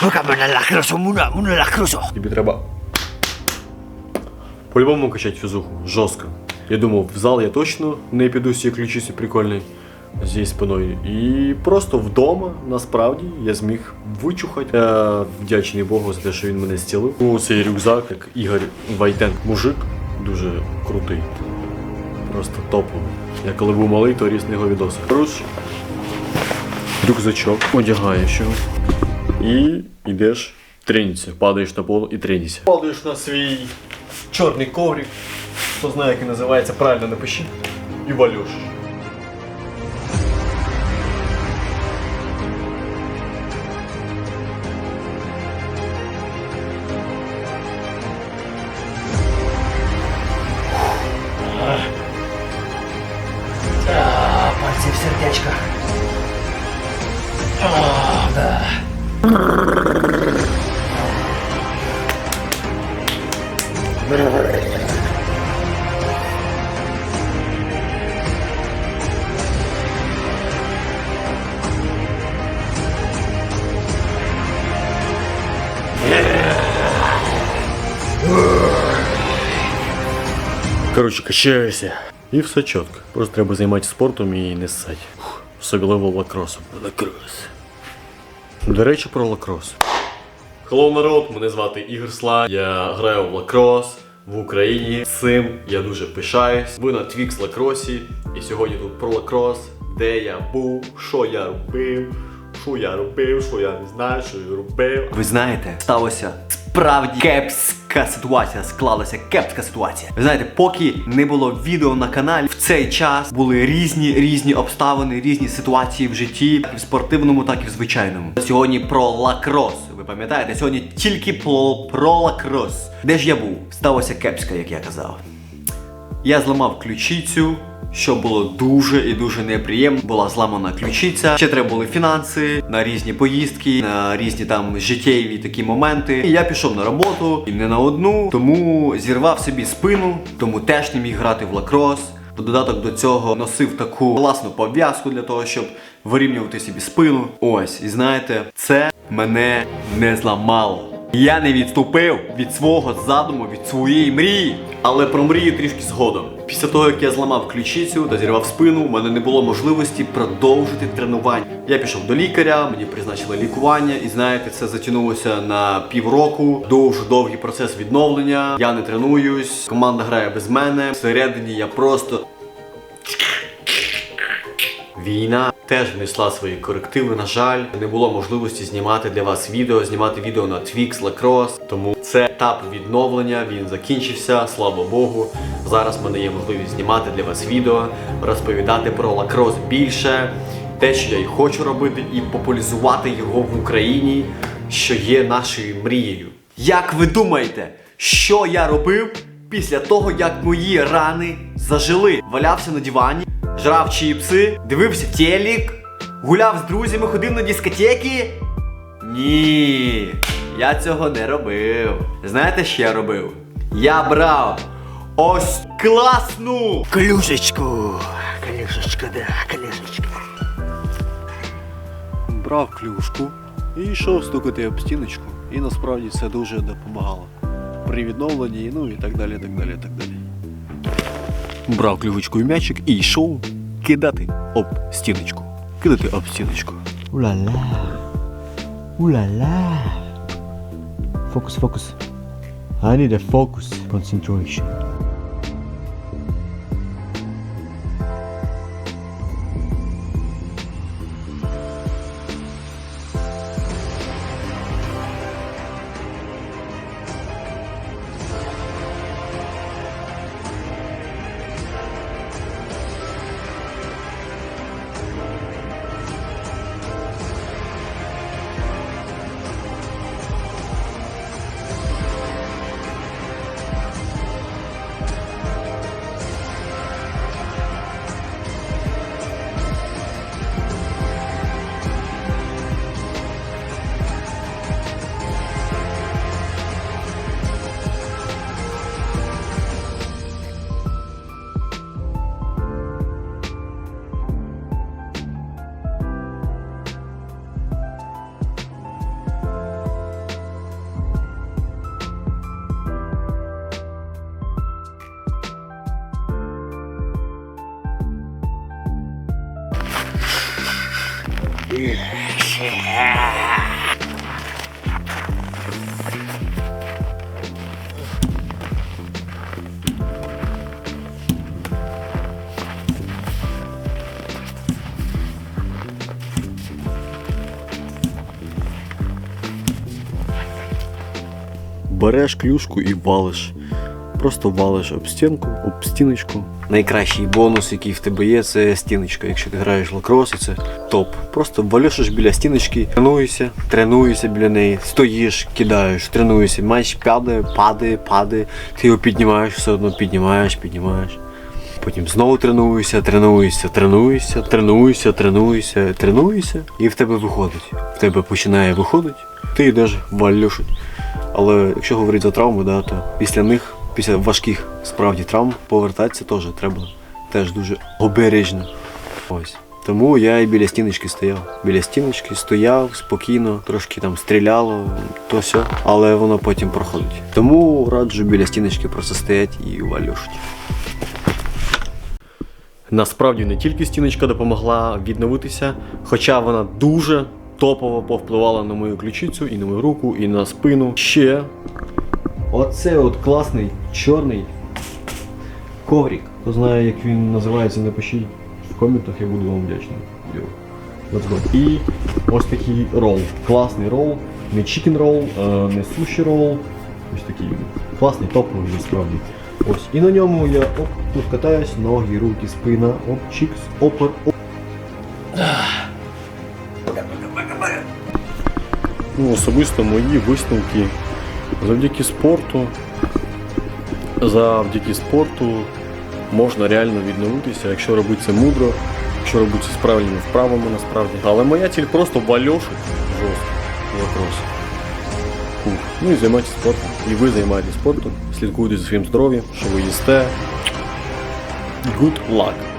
Пока мене лакросо, муна, муна лакросо. Тобі треба по-любому качати фізуху. Жорстко. Я думав, в зал я точно не піду цією ключицею прикольний зі спиною. І просто вдома, насправді, я зміг вичухати. Я вдячний Богу за те, що він мене зцілив. Ну, цей рюкзак, як Ігор Вайтенк, мужик, дуже крутий. Просто топовий. Я коли був малий, то ріс на його відоси. Береш рюкзачок, одягаєш його і йдеш треніться. Падаєш на пол і треніться. Падаєш на свій чорний коврик. Хто знає, як він називається, правильно напиши. І валюш. А, пальці в сердечках. Коротше, качаюся. І все чітко. Просто треба займатися спортом і не ссать. Особливо лакросом. Лакрос. До речі, про лакрос. Хеллоу, народ, мене звати Ігор Сла. Я граю в лакрос в Україні. Цим я дуже пишаюсь. Ви на Твікс Лакросі. І сьогодні тут про лакрос, де я був, що я робив, що я робив, що я не знаю, що я робив. Ви знаєте, сталося справді кепська ситуація, склалася кепська ситуація. Ви знаєте, поки не було відео на каналі, в цей час були різні різні обставини, різні ситуації в житті, як в спортивному, так і в звичайному. Сьогодні про лакрос. Ви пам'ятаєте, сьогодні тільки про лакрос. Де ж я був? Сталося кепська, як я казав. Я зламав ключицю, що було дуже і дуже неприємно. Була зламана ключиця. Ще треба були фінанси на різні поїздки, на різні там життєві такі моменти. І я пішов на роботу і не на одну, тому зірвав собі спину, тому теж не міг грати в лакрос. Додаток до цього носив таку власну пов'язку для того, щоб вирівнювати собі спину. Ось, і знаєте, це мене не зламало. Я не відступив від свого задуму, від своєї мрії. Але про мрію трішки згодом. Після того, як я зламав ключицю та зірвав спину, у мене не було можливості продовжити тренування. Я пішов до лікаря, мені призначили лікування, і знаєте, це затягнулося на півроку. Дуже довгий процес відновлення. Я не тренуюсь, команда грає без мене. Всередині я просто Війна теж внесла свої корективи. На жаль, не було можливості знімати для вас відео, знімати відео на Twix, Lacrosse. Тому це етап відновлення. Він закінчився, слава Богу. Зараз в мене є можливість знімати для вас відео, розповідати про лакрос більше, те, що я і хочу робити, і популяризувати його в Україні, що є нашою мрією. Як ви думаєте, що я робив після того, як мої рани зажили? Валявся на дивані, жрав чіпси, дивився телек, гуляв з друзями, ходив на дискотеки? Ні, я цього не робив. Знаєте, що я робив? Я брав ось класну Клюшечку. Клюшечка, да, клюшечка. брав клюшку і йшов стукати об стіночку. І насправді це дуже допомагало. При відновленні, ну і так далі, так далі, так далі. Брав клювочку і м'ячик і йшов кидати об стіночку. Кидати об стіночку. Ула-ла. Ула-ла. Focus, focus. I need a focus. Concentration. Береш клюшку і валиш. Просто валиш об стінку, об стіночку. Найкращий бонус, який в тебе є, це стіночка. Якщо ти граєш лакрос, це топ. Просто валюшиш біля стіночки, тренуєшся, тренуєшся біля неї, стоїш, кидаєш, тренуєшся. Мяч падає, падає, падає. Ти його піднімаєш, все одно піднімаєш, піднімаєш. Потім знову тренуєшся, тренуєшся, тренуєшся, тренуєшся, тренуєшся, тренуєшся, і в тебе виходить. В тебе починає виходити, ти йдеш валюшить. Але якщо говорити за травми, да, то після них, після важких справді травм, повертатися теж треба теж дуже обережно. Ось. Тому я і біля стіночки стояв. Біля стіночки стояв спокійно, трошки там стріляло, то все, але воно потім проходить. Тому раджу біля стіночки просто стоять і валюшить. Насправді не тільки стіночка допомогла відновитися, хоча вона дуже топово повпливала на мою ключицю, і на мою руку, і на спину. Ще оце от класний чорний коврик. Хто знає, як він називається, напишіть в коментах, я буду вам вдячний. І ось такий рол. Класний рол. Не чікен рол, е, не суші рол. Ось такий. Класний, топовий насправді. Ось. І на ньому я оп, тут катаюсь, ноги, руки, спина, оп, чікс, опер, оп. Ну, особисто мої висновки завдяки спорту. Завдяки спорту можна реально відновитися, якщо робити це мудро, якщо робити це з правильними вправами насправді. Але моя ціль просто вальошить жорстко. Ну і займайтеся спортом. І ви займаєтесь спортом, слідкуйте за своїм здоров'ям, що ви їсте. Good luck!